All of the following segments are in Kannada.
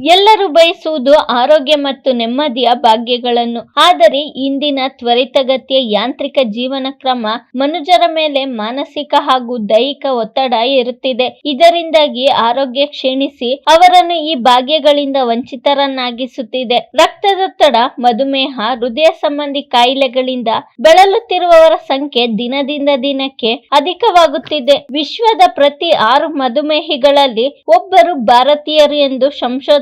ಎಲ್ಲರೂ ಬಯಸುವುದು ಆರೋಗ್ಯ ಮತ್ತು ನೆಮ್ಮದಿಯ ಭಾಗ್ಯಗಳನ್ನು. ಆದರೆ ಇಂದಿನ ತ್ವರಿತಗತಿಯ ಯಾಂತ್ರಿಕ ಜೀವನ ಕ್ರಮ ಮನುಜರ ಮೇಲೆ ಮಾನಸಿಕ ಹಾಗೂ ದೈಹಿಕ ಒತ್ತಡ ಇರುತ್ತಿದೆ ಇದರಿಂದಾಗಿ ಆರೋಗ್ಯ ಕ್ಷೀಣಿಸಿ ಅವರನ್ನು ಈ ಭಾಗ್ಯಗಳಿಂದ ವಂಚಿತರನ್ನಾಗಿಸುತ್ತಿದೆ. ರಕ್ತದೊತ್ತಡ ಮಧುಮೇಹ, ಹೃದಯ ಸಂಬಂಧಿ ಕಾಯಿಲೆಗಳಿಂದ ಬಳಲುತ್ತಿರುವವರ ಸಂಖ್ಯೆ ದಿನದಿಂದ ದಿನಕ್ಕೆ ಅಧಿಕವಾಗುತ್ತಿದೆ. ವಿಶ್ವದ ಪ್ರತಿ ಆರು ಮಧುಮೇಹಿಗಳಲ್ಲಿ ಒಬ್ಬರು ಭಾರತೀಯರು ಎಂದು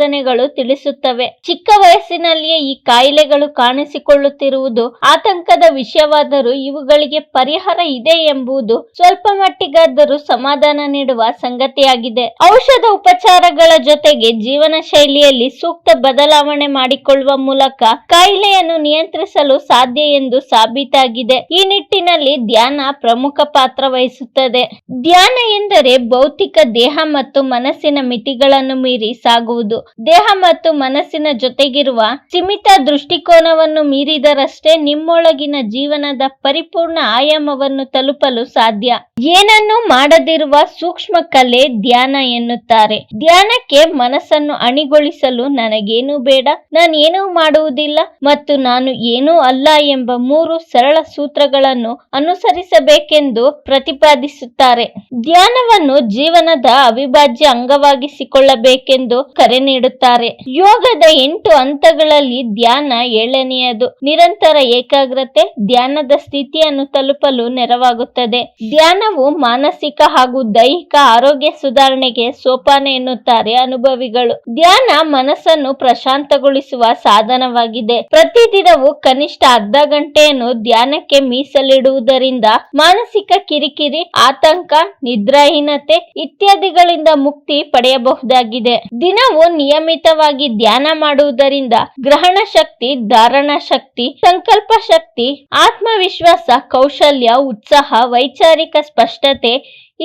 ಸಂಶೋಧನೆಗಳು ತಿಳಿಸುತ್ತವೆ. ಚಿಕ್ಕ ವಯಸ್ಸಿನಲ್ಲಿಯೇ ಈ ಕಾಯಿಲೆಗಳು ಕಾಣಿಸಿಕೊಳ್ಳುತ್ತಿರುವುದು ಆತಂಕದ ವಿಷಯವಾದರೂ ಇವುಗಳಿಗೆ ಪರಿಹಾರ ಇದೆ ಎಂಬುದು ಸ್ವಲ್ಪ ಮಟ್ಟಿಗಾದರೂ ಸಮಾಧಾನ ನೀಡುವ ಸಂಗತಿಯಾಗಿದೆ. ಔಷಧ ಉಪಚಾರಗಳ ಜೊತೆಗೆ ಜೀವನ ಶೈಲಿಯಲ್ಲಿ ಸೂಕ್ತ ಬದಲಾವಣೆ ಮಾಡಿಕೊಳ್ಳುವ ಮೂಲಕ ಕಾಯಿಲೆಯನ್ನು ನಿಯಂತ್ರಿಸಲು ಸಾಧ್ಯ ಎಂದು ಸಾಬೀತಾಗಿದೆ. ಈ ನಿಟ್ಟಿನಲ್ಲಿ ಧ್ಯಾನ ಪ್ರಮುಖ ಪಾತ್ರ ವಹಿಸುತ್ತದೆ. ಧ್ಯಾನ ಎಂದರೆ ಭೌತಿಕ ದೇಹ ಮತ್ತು ಮನಸ್ಸಿನ ಮಿತಿಗಳನ್ನು ಮೀರಿ ಸಾಗುವುದು. ದೇಹ ಮತ್ತು ಮನಸ್ಸಿನ ಜೊತೆಗಿರುವ ಸೀಮಿತ ದೃಷ್ಟಿಕೋನವನ್ನು ಮೀರಿದರಷ್ಟೇ ನಿಮ್ಮೊಳಗಿನ ಜೀವನದ ಪರಿಪೂರ್ಣ ಆಯಾಮವನ್ನು ತಲುಪಲು ಸಾಧ್ಯ. ಏನನ್ನು ಮಾಡದಿರುವ ಸೂಕ್ಷ್ಮ ಕಲೆ ಧ್ಯಾನ ಎನ್ನುತ್ತಾರೆ. ಧ್ಯಾನಕ್ಕೆ ಮನಸ್ಸನ್ನು ಅಣಿಗೊಳಿಸಲು ನನಗೇನು ಬೇಡ ನಾನೇನೂ ಮಾಡುವುದಿಲ್ಲ ಮತ್ತು ನಾನು ಏನೂ ಅಲ್ಲ ಎಂಬ ಮೂರು ಸರಳ ಸೂತ್ರಗಳನ್ನು ಅನುಸರಿಸಬೇಕೆಂದು ಪ್ರತಿಪಾದಿಸುತ್ತಾರೆ. ಧ್ಯಾನವನ್ನು ಜೀವನದ ಅವಿಭಾಜ್ಯ ಅಂಗವಾಗಿಸಿಕೊಳ್ಳಬೇಕೆಂದು ಕರೆ ನೀಡುತ್ತಾರೆ. ಯೋಗದ ಎಂಟು ಹಂತಗಳಲ್ಲಿ ಧ್ಯಾನ ಏಳನೆಯದು. ನಿರಂತರ ಏಕಾಗ್ರತೆ ಧ್ಯಾನದ ಸ್ಥಿತಿಯನ್ನು ತಲುಪಲು ನೆರವಾಗುತ್ತದೆ. ಧ್ಯಾನವು ಮಾನಸಿಕ ಹಾಗೂ ದೈಹಿಕ ಆರೋಗ್ಯ ಸುಧಾರಣೆಗೆ ಸೋಪಾನ ಎನ್ನುತ್ತಾರೆ ಅನುಭವಿಗಳು. ಧ್ಯಾನ ಮನಸ್ಸನ್ನು ಪ್ರಶಾಂತಗೊಳಿಸುವ ಸಾಧನವಾಗಿದೆ. ಪ್ರತಿದಿನವೂ ಕನಿಷ್ಠ ಅರ್ಧ ಗಂಟೆಯನ್ನು ಧ್ಯಾನಕ್ಕೆ ಮೀಸಲಿಡುವುದರಿಂದ ಮಾನಸಿಕ ಕಿರಿಕಿರಿ, ಆತಂಕ, ನಿದ್ರಾಹೀನತೆ ಇತ್ಯಾದಿಗಳಿಂದ ಮುಕ್ತಿ ಪಡೆಯಬಹುದಾಗಿದೆ. ದಿನವೂ ನಿಯಮಿತವಾಗಿ ಧ್ಯಾನ ಮಾಡುವುದರಿಂದ ಗ್ರಹಣ ಶಕ್ತಿ ಧಾರಣ ಶಕ್ತಿ ಸಂಕಲ್ಪ ಶಕ್ತಿ ಆತ್ಮವಿಶ್ವಾಸ ಕೌಶಲ್ಯ ಉತ್ಸಾಹ ವೈಚಾರಿಕ ಸ್ಪಷ್ಟತೆ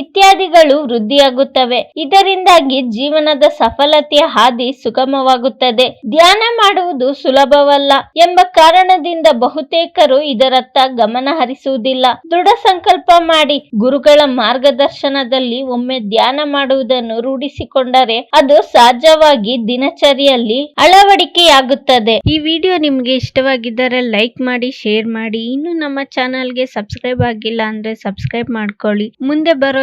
ಇತ್ಯಾದಿಗಳು ವೃದ್ಧಿಯಾಗುತ್ತವೆ. ಇದರಿಂದಾಗಿ ಜೀವನದ ಸಫಲತೆಯ ಹಾದಿ ಸುಗಮವಾಗುತ್ತದೆ. ಧ್ಯಾನ ಮಾಡುವುದು ಸುಲಭವಲ್ಲ ಎಂಬ ಕಾರಣದಿಂದ ಬಹುತೇಕರು ಇದರತ್ತ ಗಮನ ಹರಿಸುವುದಿಲ್ಲ. ದೃಢ ಸಂಕಲ್ಪ ಮಾಡಿ ಗುರುಗಳ ಮಾರ್ಗದರ್ಶನದಲ್ಲಿ ಒಮ್ಮೆ ಧ್ಯಾನ ಮಾಡುವುದನ್ನು ರೂಢಿಸಿಕೊಂಡರೆ ಅದು ಸಹಜವಾಗಿ ದಿನಚರಿಯಲ್ಲಿ ಅಳವಡಿಕೆಯಾಗುತ್ತದೆ. ಈ ವಿಡಿಯೋ ನಿಮಗೆ ಇಷ್ಟವಾಗಿದ್ದರೆ ಲೈಕ್ ಮಾಡಿ, ಶೇರ್ ಮಾಡಿ. ಇನ್ನು ನಮ್ಮ ಚಾನಲ್ಗೆ ಸಬ್ಸ್ಕ್ರೈಬ್ ಆಗಿಲ್ಲ ಅಂದ್ರೆ ಸಬ್ಸ್ಕ್ರೈಬ್ ಮಾಡ್ಕೊಳ್ಳಿ. ಮುಂದೆ ಬರೋ